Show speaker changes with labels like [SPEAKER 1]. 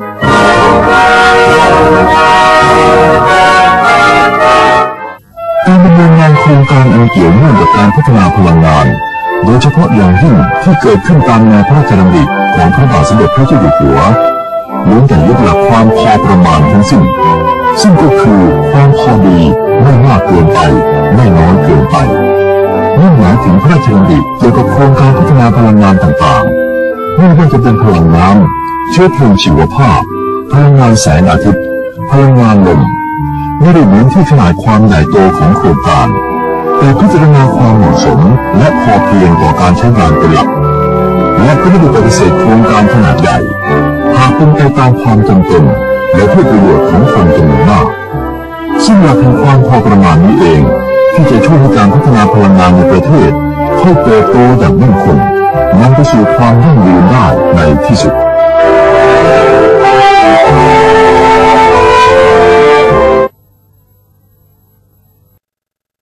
[SPEAKER 1] การดำเนินงานโครงการอันเกี่ยวเนื่องกับการพัฒนาพลังงาน โดยเฉพาะอย่างยิ่งที่เกิดขึ้นตามแนวพระราชดำริของพระบาทสมเด็จพระเจ้าอยู่หัวล้วนแต่ยึดหลักความพอประมาณทั้งสิ้น ซึ่งก็คือความพอดีไม่มากเกินไปไม่น้อยเกินไปนั่นหมายถึงพระราชดำริเกี่ยวกับโครงการพัฒนาพลังงานต่างๆไม่ว่าจะเป็นพลังน้ำ เชื้อเพลิงชีวภาพ พลังงานแสงอาทิตย์ พลังงานลมไม่ได้เหมือนที่ขนาดความใหญ่โตของโครงการ แต่พิจารณาความเหมาะสมและพอเพียงต่อการใช้งานเป็นหลัก และก็ไม่ได้ปฏิเสธโครงการขนาดใหญ่ หากเป็นไปตามความจำเป็นและเพื่อประโยชน์ของคนจำนวนมาก ซึ่งหลักแห่งความพอประมาณนี้เอง ที่จะช่วยให้การพัฒนาพลังงานในประเทศค่อเติบโตอย่างมั่นคงนำไปสู่ความยั่งยืนได้ใน